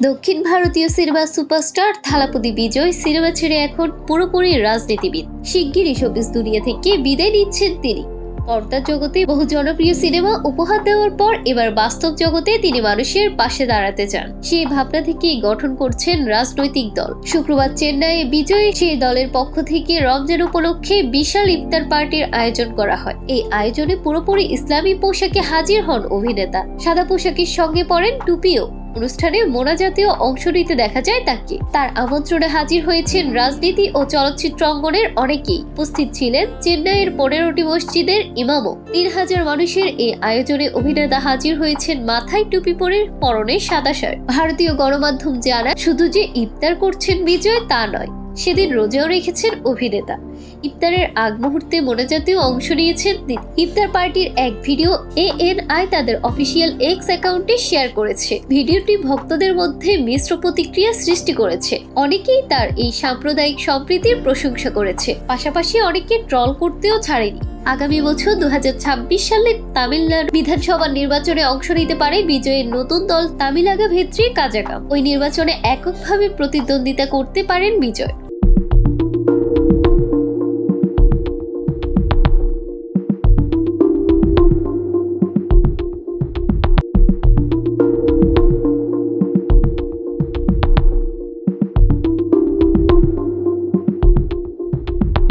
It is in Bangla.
দক্ষিণ ভারতীয় cinema superstar Thalapathy Vijay cinema ছেড়ে এখন পুরোপুরি রাজনীতিবিদ। শিগগিরই শোবিজ দুনিয়া থেকে বিদায় নিচ্ছেন তিনি। পর্দার জগতে বহু জনপ্রিয় সিনেমা উপহার দেওয়ার পর এবার বাস্তব জগতে তিনি মানুষের পাশে দাঁড়াতে চান। সেই ভাবনা থেকে গঠন করছেন রাজনৈতিক দল। শুক্রবার চেন্নাইয়ে বিজয়ী সেই দলের পক্ষ থেকে রমজান উপলক্ষে বিশাল ইফতার পার্টির আয়োজন করা হয়। এই আয়োজনে পুরোপুরি ইসলামী পোশাকে হাজির হন অভিনেতা। সাদা পোশাকের সঙ্গে পরেন টুপিও। অনুষ্ঠানে মোনাজাতীয় অংশ নিতে দেখা যায় তাকে। তার আমন্ত্রণে হাজির হয়েছেন রাজনীতি ও চলচ্চিত্র অঙ্গনের অনেকেই। উপস্থিত ছিলেন চেন্নাইয়ের পনেরোটি মসজিদের ইমামও। তিন হাজার মানুষের এই আয়োজনে অভিনেতা হাজির হয়েছেন মাথায় টুপি পরে পরনে সাদা ভারতীয় গণমাধ্যম জানায়, শুধু যে ইফতার করছেন বিজয় তা নয় সেদিন রোজাও রেখেছেন অভিনেতা। ইফতারের আগ মুহূর্তে মোনাজাতেও অংশ নিয়েছেন তিনি। ইফতার পার্টির এক ভিডিও এএনআই তাদের অফিসিয়াল এক্স অ্যাকাউন্টে শেয়ার করেছে। ভিডিওটি ভক্তদের মধ্যে মিশ্র প্রতিক্রিয়া সৃষ্টি করেছে। অনেকেই তার এই সাম্প্রদায়িক সম্প্রীতির প্রশংসা করেছে। পাশাপাশি অনেকে ট্রল করতেও ছাড়েনি। আগামী বছর দু হাজার ছাব্বিশ সালে তামিলনাড়ু বিধানসভা নির্বাচনে অংশ নিতে পারে বিজয়ের নতুন দল তামিলাগা ভেত্রী কাজাগাম ওই নির্বাচনে এককভাবে প্রতিদ্বন্দ্বিতা করতে পারেন বিজয়।